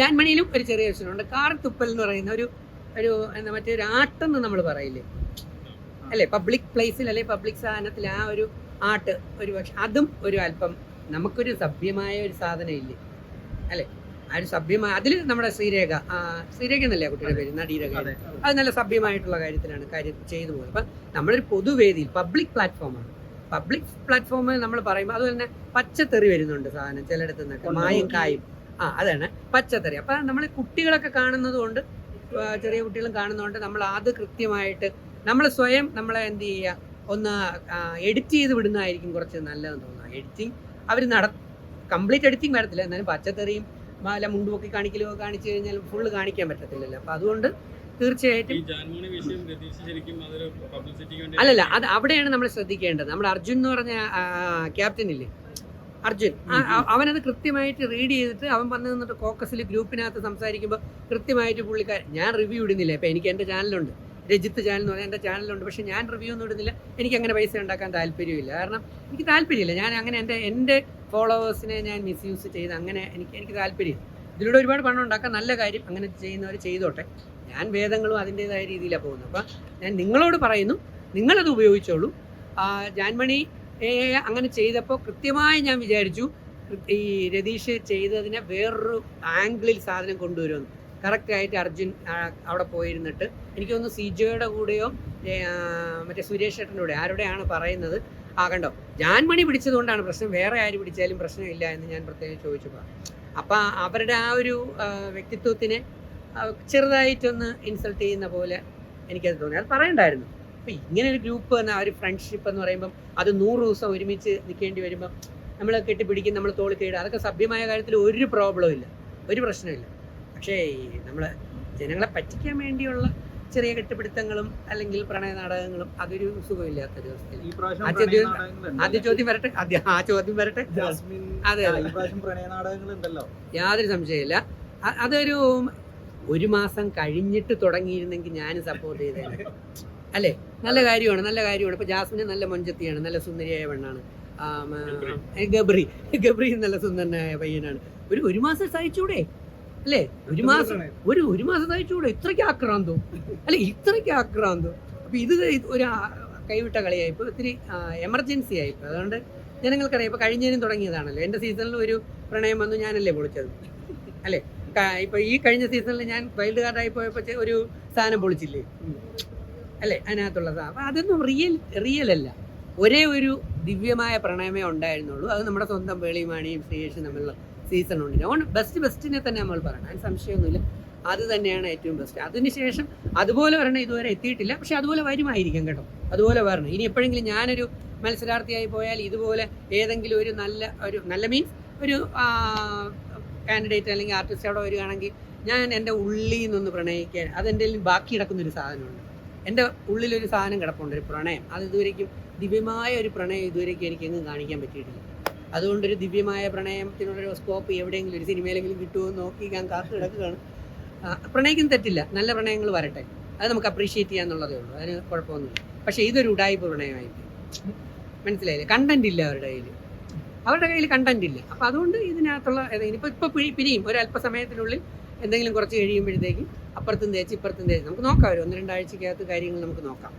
ജാൻമണിയിലും ഒരു ചെറിയ പ്രശ്നമുണ്ട്. കാർത്തുപ്പൽ തുപ്പൽ എന്ന് പറയുന്ന ഒരു ഒരു എന്താ മറ്റേ ഒരു ആട്ടെന്ന് നമ്മൾ പറയില്ലേ? അല്ലേ? പബ്ലിക് പ്ലേസിൽ അല്ലെ പബ്ലിക് സാധനത്തിൽ ആ ഒരു ആട്ട് ഒരു പക്ഷെ അതും ഒരു അല്പം നമുക്കൊരു സഭ്യമായ ഒരു സാധനം ഇല്ലേ അല്ലേ? ആ ഒരു സഭ്യമായ അതിൽ നമ്മുടെ ശ്രീരേഖ ശ്രീരേഖ എന്നല്ലേ കുട്ടിയുടെ പേര്? നടീരേഖ അതെ. നല്ല സഭ്യമായിട്ടുള്ള കാര്യത്തിലാണ് കാര്യം ചെയ്തു പോകുന്നത്. അപ്പം നമ്മളൊരു പൊതുവേദിയിൽ പബ്ലിക് പ്ലാറ്റ്ഫോമാണ് പബ്ലിക് പ്ലാറ്റ്ഫോമിൽ നമ്മൾ പറയുമ്പോൾ അതുപോലെ തന്നെ പച്ചത്തെറി വരുന്നുണ്ട് സാധനം ചിലയിടത്ത് നിന്നൊക്കെ. മായും കായും. ആ അതാണ്. പച്ചത്തറി അപ്പം നമ്മൾ കുട്ടികളൊക്കെ കാണുന്നത് കൊണ്ട് ചെറിയ കുട്ടികളും കാണുന്നതുകൊണ്ട് നമ്മൾ അത് കൃത്യമായിട്ട് നമ്മൾ സ്വയം നമ്മളെ എന്ത് ചെയ്യുക ഒന്ന് എഡിറ്റ് ചെയ്ത് വിടുന്നതായിരിക്കും കുറച്ച് നല്ലതെന്ന് തോന്നുന്നു. എഡിറ്റിംഗ് അവർ നട കംപ്ലീറ്റ് എഡിറ്റിംഗ് വരത്തില്ല. എന്നാലും പച്ചത്തറിയും അല്ല മുണ്ടുപൊക്കി കാണിക്കലോ കാണിച്ചു കഴിഞ്ഞാൽ ഫുള്ള് കാണിക്കാൻ പറ്റത്തില്ലല്ലോ. അപ്പം അതുകൊണ്ട് തീർച്ചയായിട്ടും അല്ലല്ല അത് അവിടെയാണ് നമ്മൾ ശ്രദ്ധിക്കേണ്ടത്. നമ്മുടെ അർജുൻ എന്ന് പറഞ്ഞ ക്യാപ്റ്റൻ ഇല്ലേ അർജുൻ. അവൻ അത് അവനത് കൃത്യമായിട്ട് റീഡ് ചെയ്തിട്ട് അവൻ വന്നു നിന്നിട്ട് കോക്കസിൽ ഗ്രൂപ്പിനകത്ത് സംസാരിക്കുമ്പോൾ കൃത്യമായിട്ട് പുള്ളിക്കാരൻ ഞാൻ റിവ്യൂ ഇടുന്നില്ല. ഇപ്പം എനിക്ക് എന്റെ ചാനലുണ്ട് രജിത്ത് ചാനൽ എന്ന് പറഞ്ഞാൽ എന്റെ ചാനലുണ്ട് പക്ഷേ ഞാൻ റിവ്യൂ ഒന്നും ഇടുന്നില്ല. എനിക്ക് അങ്ങനെ പൈസ ഉണ്ടാക്കാൻ താല്പര്യമില്ല. കാരണം എനിക്ക് താല്പര്യമില്ല. ഞാൻ അങ്ങനെ എന്റെ എന്റെ ഫോളോവേഴ്സിനെ ഞാൻ മിസ്യൂസ് ചെയ്ത് അങ്ങനെ എനിക്ക് എനിക്ക് താല്പര്യം ഇതിലൂടെ ഒരുപാട് പണം ഉണ്ടാക്കാൻ നല്ല കാര്യം അങ്ങനെ ചെയ്യുന്നവർ ചെയ്തോട്ടെ. ഞാൻ വേദങ്ങളും അതിന്റേതായ രീതിയിലാണ് പോകുന്നത്. അപ്പം ഞാൻ നിങ്ങളോട് പറയുന്നു. നിങ്ങളത് ഉപയോഗിച്ചോളൂ. ജാൻമണി അങ്ങനെ ചെയ്തപ്പോൾ കൃത്യമായി ഞാൻ വിചാരിച്ചു ഈ രതീഷ് ചെയ്തതിനെ വേറൊരു ആംഗിളിൽ സാധനം കൊണ്ടുവരുമെന്ന്. കറക്റ്റായിട്ട് അർജുൻ അവിടെ പോയിരുന്നിട്ട്. എനിക്ക് തോന്നുന്നു സിജോയുടെ കൂടെയോ മറ്റേ സുരേഷ് ഏട്ടന്റെ കൂടെ ആരുടെയാണ് പറയുന്നത്? ആ കണ്ടോ? ജാൻമണി പിടിച്ചതുകൊണ്ടാണ് പ്രശ്നം. വേറെ ആര് പിടിച്ചാലും പ്രശ്നമില്ല എന്ന് ഞാൻ പ്രത്യേകം ചോദിച്ചപ്പോൾ അപ്പം അവരുടെ ആ ഒരു വ്യക്തിത്വത്തിനെ ചെറുതായിട്ടൊന്ന് ഇൻസൾട്ട് ചെയ്യുന്ന പോലെ എനിക്കത് തോന്നി. അത് പറയണ്ടായിരുന്നു. അപ്പം ഇങ്ങനെ ഒരു ഗ്രൂപ്പ് തന്നെ ആ ഒരു ഫ്രണ്ട്ഷിപ്പ് എന്ന് പറയുമ്പോൾ അത് നൂറ് ദിവസം ഒരുമിച്ച് നിൽക്കേണ്ടി വരുമ്പോൾ നമ്മൾ കെട്ടിപ്പിടിക്കും നമ്മൾ തോളി കീഴും അതൊക്കെ സഭ്യമായ കാര്യത്തിൽ ഒരു പ്രോബ്ലം ഇല്ല. ഒരു പ്രശ്നമില്ല പക്ഷേ നമ്മൾ ജനങ്ങളെ പറ്റിക്കാൻ വേണ്ടിയുള്ള ചെറിയ കെട്ടിപ്പിടുത്തങ്ങളും അല്ലെങ്കിൽ പ്രണയ നാടകങ്ങളും അതൊരു അവസ്ഥയിൽ പ്രാവശ്യം ആ പ്രണയ ആദ്യ ചോദ്യം വരട്ടെ. ആ ചോദ്യം വരട്ടെ. അതെ യാതൊരു സംശയമില്ല അതൊരു ഒരു മാസം കഴിഞ്ഞിട്ട് തുടങ്ങിയിരുന്നെങ്കിൽ ഞാൻ സപ്പോർട്ട് ചെയ്തേനെ. അല്ലേ? നല്ല കാര്യമാണ് നല്ല കാര്യമാണ്. ഇപ്പൊ ജാസ്മിന് നല്ല മൊഞ്ചത്തിയാണ് നല്ല സുന്ദരിയായ പെണ്ണാണ്. ഗബ്രി. ഗബ്രി. നല്ല സുന്ദരനായ പയ്യനാണ്. ഒരു ഒരു മാസം സഹിച്ചൂടെ? അല്ലേ? ഒരു മാസം ഒരു ഒരു മാസം സഹിച്ചൂടെ? ഇത്രയ്ക്ക് ആക്രാന്തോ. അല്ലെ? ഇത്രയ്ക്ക് ആക്രാന്തോ. അപ്പൊ ഇത് ഒരു കൈവിട്ട കളിയായി. ഇപ്പൊ ഒത്തിരി എമർജൻസി ആയി. ഇപ്പൊ അതുകൊണ്ട് ജനങ്ങൾക്കറിയാം. ഇപ്പൊ കഴിഞ്ഞതിനും തുടങ്ങിയതാണല്ലോ. എന്റെ സീസണിൽ ഒരു പ്രണയം വന്നു ഞാനല്ലേ പൊളിച്ചത്? അല്ലേ? ഇപ്പൊ ഈ കഴിഞ്ഞ സീസണിൽ ഞാൻ വൈൽഡ് കാർഡായി പോയപ്പോ ഒരു സാധനം പൊളിച്ചില്ലേ? അല്ലേ? അതിനകത്തുള്ളത്. അപ്പം അതൊന്നും റിയൽ റിയൽ അല്ല. ഒരേ ഒരു ദിവ്യമായ പ്രണയമേ ഉണ്ടായിരുന്നുള്ളൂ. അത് നമ്മുടെ സ്വന്തം വേളിമാണിയും ശ്രീയേഷും തമ്മിലുള്ള സീസൺ ഉണ്ട് അതുകൊണ്ട് ബെസ്റ്റ് ബെസ്റ്റിനെ തന്നെ നമ്മൾ പറയണം. അതിന് സംശയമൊന്നുമില്ല. അത് തന്നെയാണ് ഏറ്റവും ബെസ്റ്റ് അതിനുശേഷം അതുപോലെ വരണം ഇതുവരെ എത്തിയിട്ടില്ല. പക്ഷെ അതുപോലെ വരുമായിരിക്കും കേട്ടോ. അതുപോലെ വരണം. ഇനി എപ്പോഴെങ്കിലും ഞാനൊരു മത്സരാർത്ഥിയായി പോയാൽ ഇതുപോലെ ഏതെങ്കിലും ഒരു നല്ല ഒരു നല്ല മീൻസ് ഒരു കാൻഡിഡേറ്റ് അല്ലെങ്കിൽ ആർട്ടിസ്റ്റ് അവിടെ വരികയാണെങ്കിൽ ഞാൻ എന്റെ ഉള്ളിൽ നിന്നൊന്ന് പ്രണയിക്കാൻ അതെന്റെ ബാക്കി കിടക്കുന്നൊരു സാധനമുണ്ട്. എന്റെ ഉള്ളിലൊരു സാധനം കിടപ്പുണ്ട് ഒരു പ്രണയം. അത് ഇതുവരേക്കും ദിവ്യമായ ഒരു പ്രണയം ഇതുവരേക്കും എനിക്കെങ്ങും കാണിക്കാൻ പറ്റിയിട്ടില്ല. അതുകൊണ്ടൊരു ദിവ്യമായ പ്രണയത്തിനുള്ളൊരു സ്കോപ്പ് എവിടെയെങ്കിലും ഒരു സിനിമയിലെങ്കിലും കിട്ടുമോ നോക്കി ഞാൻ കാത്തു കിടക്കുകയാണ്. പ്രണയിക്കും തെറ്റില്ല. നല്ല പ്രണയങ്ങൾ വരട്ടെ. അത് നമുക്ക് അപ്രീഷിയേറ്റ് ചെയ്യാന്നുള്ളതേ ഉള്ളൂ. അതിന് കുഴപ്പമൊന്നുമില്ല. പക്ഷേ ഇതൊരു ഉടായ്പ പ്രണയമായി പോയി. മനസ്സിലായില്ലേ? കണ്ടന്റ് ഇല്ല അവരുടെ കയ്യിൽ അവരുടെ കയ്യിൽ കണ്ടന്റ് ഇല്ല. അപ്പം അതുകൊണ്ട് ഇതിനകത്തുള്ള ഏതെങ്കിലും ഇപ്പോൾ പിരി പിരിയും ഒരു അല്പസമയത്തിനുള്ളിൽ എന്തെങ്കിലും കുറച്ച് കഴിയുമ്പോഴത്തേക്കും അപ്പുറത്തും തേച്ച് ഇപ്പുറത്തും തേച്ച്. നമുക്ക് നോക്കാം ഒരു ഒന്ന് രണ്ടാഴ്ചക്കകത്ത് കാര്യങ്ങൾ നമുക്ക് നോക്കാം.